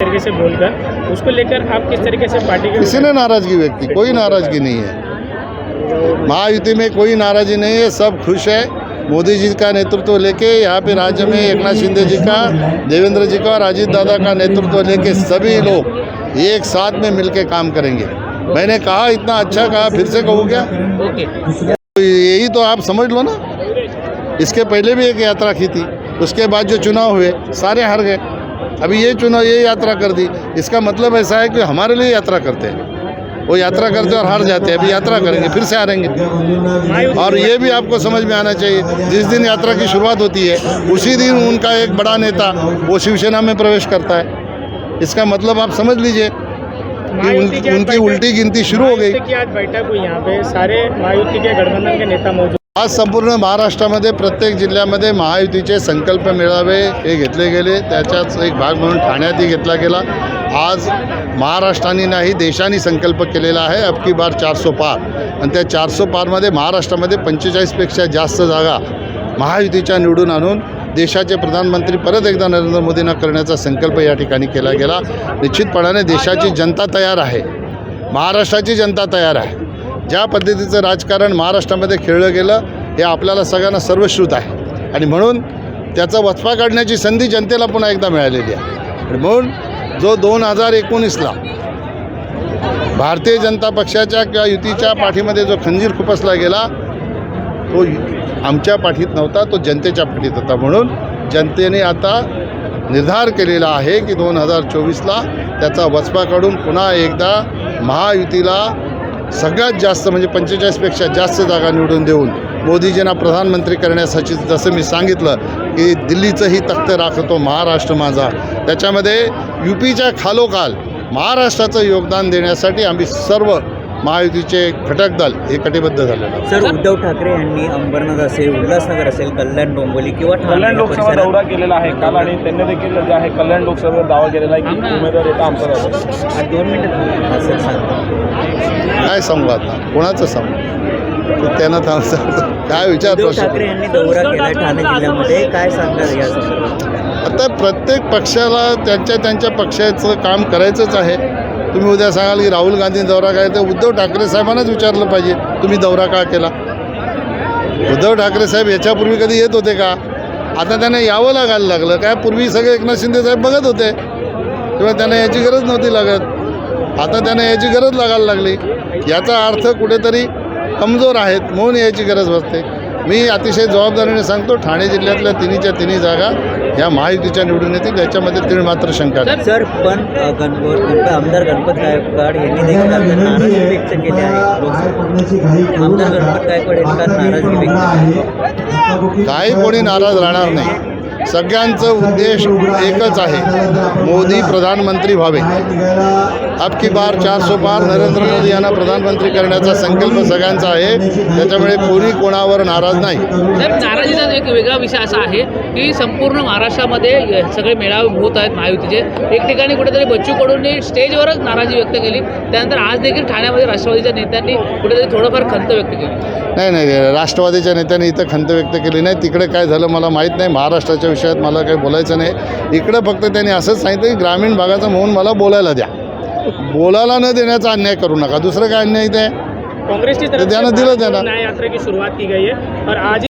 तरीके से बोलकर उसको लेकर आप किस तरीके से पार्टी के किसी ने नाराज़गी व्यक्ति कोई नाराज़गी नहीं है। महायुति में कोई नाराज़गी नहीं है। सब खुश है। मोदी जी का नेतृत्व लेके यहाँ पे राज्य में एकनाथ शिंदे जी का देवेंद्र जी का और अजीत दादा का नेतृत्व लेके सभी लोग एक साथ में मिलके काम करेंगे। मैंने कहा इतना अच्छा कहा फिर से कहूँ क्या? तो यही तो आप समझ लो ना। इसके पहले भी एक यात्रा की थी। उसके बाद जो चुनाव हुए सारे हार गए। अभी ये चुनाव ये यात्रा कर दी। इसका मतलब ऐसा है कि हमारे लिए यात्रा करते हैं। वो यात्रा करते और हार जाते हैं। अभी यात्रा करेंगे फिर से हारेंगे। और ये भी आपको समझ में आना चाहिए जिस दिन यात्रा की शुरुआत होती है उसी दिन उनका एक बड़ा नेता वो शिवसेना में प्रवेश करता है। इसका मतलब आप समझ लीजिए कि उन, उनकी उल्टी गिनती शुरू हो गई। आज बैठक हुई यहाँ पे। सारे महायुति के गठबंधन के नेता मौजूद आज संपूर्ण महाराष्ट्रामध्ये प्रत्येक जिल्ह्यामध्ये महायुतीचे संकल्प मेळावे हे घेतले गेले. त्याच्याच एक भाग म्हणून ठाण्यातही घेतला गेला. आज महाराष्ट्राने नाही देशाने संकल्प केलेला आहे. अबकी बार चारसो पार. आणि त्या चारसो पारमध्ये महाराष्ट्रामध्ये पंचेचाळीसपेक्षा जास्त जागा महायुतीच्या निवडून आणून देशाचे प्रधानमंत्री परत एकदा नरेंद्र मोदींना करण्याचा संकल्प या ठिकाणी केला गेला. निश्चितपणाने देशाची जनता तयार आहे. महाराष्ट्राची जनता तयार आहे. ज्या पद्धतीचं राजकारण महाराष्ट्रामध्ये खेळलं गेलं हे आपल्याला सगळ्यांना सर्वश्रुत आहे. आणि म्हणून त्याचा वचपा काढण्याची संधी जनतेला पुन्हा एकदा मिळालेली आहे. आणि म्हणून जो दोन हजार एकोणीसला भारतीय जनता पक्षाच्या किंवा युतीच्या पाठीमध्ये जो खंजीर खुपसला गेला तो आमच्या पाठीत नव्हता तो जनतेच्या पाठीत होता. म्हणून जनतेने आता निर्धार केलेला आहे की दोन हजार चोवीसला त्याचा वचपा काढून पुन्हा एकदा महायुतीला सगळ्यात जास्त म्हणजे पंचेचाळीसपेक्षा जास्त जागा निवडून देऊन मोदीजींना प्रधानमंत्री करण्यासाठी जसं मी सांगितलं की दिल्लीचंही तख्त राखतो महाराष्ट्र माझा. त्याच्यामध्ये यू पीच्या खालोखाल महाराष्ट्राचं योगदान देण्यासाठी आम्ही सर्व महायुतीचे घटक दल हे कटिबद्ध झालेलं आहे सर उद्धव ठाकरे यांनी अंबरनाथ असेल उल्हासनगर असेल कल्याण डोंबिवली किंवा ठाणे कल्याण लोकसभा दौरा केलेला आहे काल आणि त्यांनी देखील जे आहे कल्याण लोकसभेवर दावा केलेला आहे की उमेदवार येता आमचा हा, दोन मिनिटं सर सांगा काय सांगू आता कोणाचं सांगू त्यानं काय विचार ठाकरे यांनी दौरा केला ठाणे जिल्ह्यामध्ये. काय सांगणार या आता प्रत्येक पक्षाला त्यांच्या त्यांच्या पक्षाचं काम करायचंच आहे. तुम्ही उद्या सांगाल की राहुल गांधी दौरा काय? तर उद्धव ठाकरे साहेबांनाच विचारलं पाहिजे तुम्ही दौरा का केला? उद्धव ठाकरे साहेब याच्यापूर्वी कधी येत होते का? आता त्यांना यावं लागायला लागलं. काय पूर्वी सगळे एकनाथ शिंदे साहेब बघत होते. तेव्हा त्यांना याची गरज नव्हती लागत. आता त्यांना याची गरज लागायला लागली. याचा अर्थ कुठेतरी कमजोर आहेत म्हणून याची गरज भासते. मी अतिशय जबाबदारीने सांगतो ठाणे जिल्ह्यातल्या तिन्हीच्या तिन्ही जागा ह्या महायुतीच्या निवडून येतील. याच्यामध्ये तीळ मात्र शंका नाही. सर पण गणपत आमदार गणपत गायकवाड यांनी देखील आपल्या नाराजी व्यक्त केली आहे. आमदार गणपत गायकवाड यांनी काल नाराजगी व्यक्त काही कोणी नाराज राहणार नाही. सगळ्यांचं उद्देश एकच आहे मोदी प्रधानमंत्री व्हावे. अब की बार सो पार नरेंद्र मोदी यांना प्रधानमंत्री करण्याचा संकल्प सगळ्यांचा आहे. त्याच्यामुळे कोणी कोणावर नाराज नाही. एक वेगळा विषय असा आहे की संपूर्ण महाराष्ट्रामध्ये सगळे मेळावे होत आहेत महायुतीचे. एक ठिकाणी कुठेतरी बच्चू कडूंनी स्टेजवरच नाराजी व्यक्त केली. त्यानंतर आज देखील ठाण्यामध्ये राष्ट्रवादीच्या नेत्यांनी कुठेतरी थोडंफार खंत व्यक्त केली. नाही नाही राष्ट्रवादीच्या नेत्यांनी इथं खंत व्यक्त केली नाही. तिकडे काय झालं मला माहीत नाही. महाराष्ट्राच्या विषयात मला काही बोलायचं नाही. इकडं फक्त त्यांनी असंच सांगितलं की ग्रामीण भागाचं म्हणून मला बोलायला द्या. बोलायला न देण्याचा अन्याय करू नका. दुसरं काय अन्याय इथे? आहे? कांग्रेस की तो तरफ ध्यान से दिला भारत जाना। जोड़ो न्याय यात्रा की शुरुआत की गई है और आज